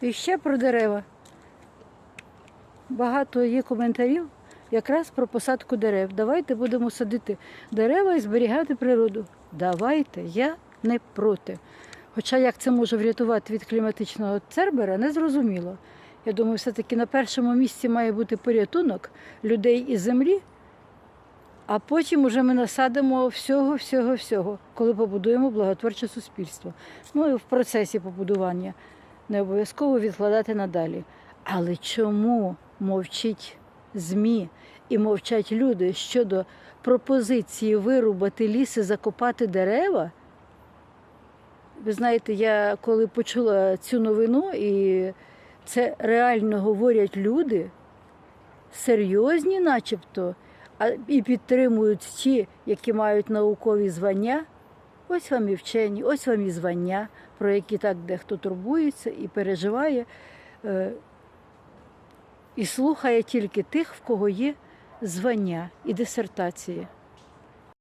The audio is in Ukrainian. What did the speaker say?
І ще про дерева. Багато є коментарів якраз про посадку дерев. Давайте будемо садити дерева і зберігати природу. Давайте, я не проти. Хоча як це може врятувати від кліматичного цербера, не зрозуміло. Я думаю, все-таки на першому місці має бути порятунок людей і землі, а потім уже ми насадимо всього, всього, всього, коли побудуємо благотворче суспільство. Ну і в процесі побудування не обов'язково відкладати надалі. Але чому мовчить ЗМІ і мовчать люди щодо пропозиції вирубати ліс і закопати дерева? Ви знаєте, я коли почула цю новину, і це реально говорять люди, серйозні, начебто, і підтримують ті, які мають наукові звання. Ось вам і вчені, ось вам і звання, про які так дехто турбується і переживає, е, і слухає тільки тих, в кого є звання і дисертація.